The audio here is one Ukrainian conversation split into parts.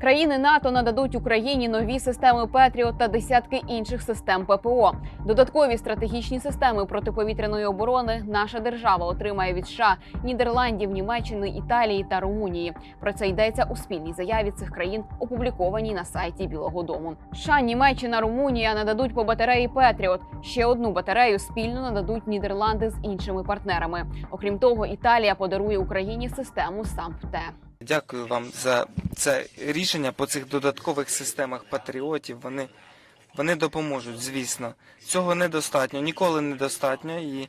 Країни НАТО нададуть Україні нові системи Петріот та десятки інших систем ППО. Додаткові стратегічні системи протиповітряної оборони наша держава отримає від США, Нідерландів, Німеччини, Італії та Румунії. Про це йдеться у спільній заяві цих країн, опублікованій на сайті Білого Дому. США, Німеччина, Румунія нададуть по батареї Петріот. Ще одну батарею спільно нададуть Нідерланди з іншими партнерами. Окрім того, Італія подарує Україні систему САМПТЕ. Дякую вам за це рішення по цих додаткових системах патріотів. Вони, вони допоможуть, звісно. Цього недостатньо, ніколи недостатньо. І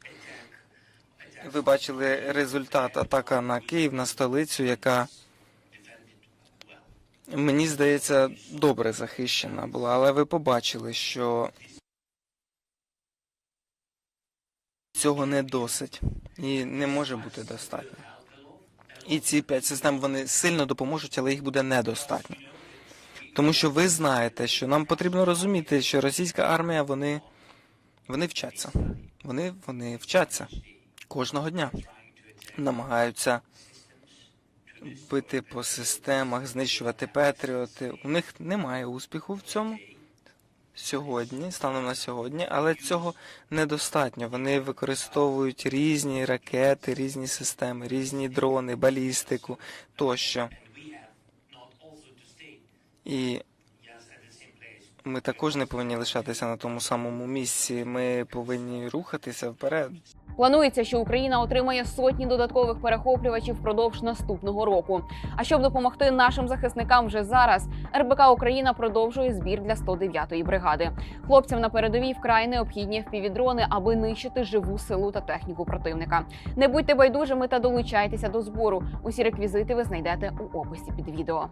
ви бачили результат атака на Київ, на столицю, яка мені здається добре захищена була. Але ви побачили, що цього не досить і не може бути достатньо. І ці п'ять систем вони сильно допоможуть, але їх буде недостатньо. Тому що ви знаєте, що нам потрібно розуміти, що російська армія вони, вони вчаться. Вони, вони вчаться кожного дня. Намагаються бити по системах, знищувати патріоти. У них немає успіху в цьому сьогодні, станом на сьогодні, але цього недостатньо. Вони використовують різні ракети, різні системи, різні дрони, балістику тощо. І ми також не повинні лишатися на тому самому місці. Ми повинні рухатися вперед. Планується, що Україна отримає сотні додаткових перехоплювачів впродовж наступного року. А щоб допомогти нашим захисникам вже зараз, РБК Україна продовжує збір для 109-ї бригади. Хлопцям на передовій вкрай необхідні впівдрони, аби нищити живу силу та техніку противника. Не будьте байдужими та долучайтеся до збору. Усі реквізити ви знайдете у описі під відео.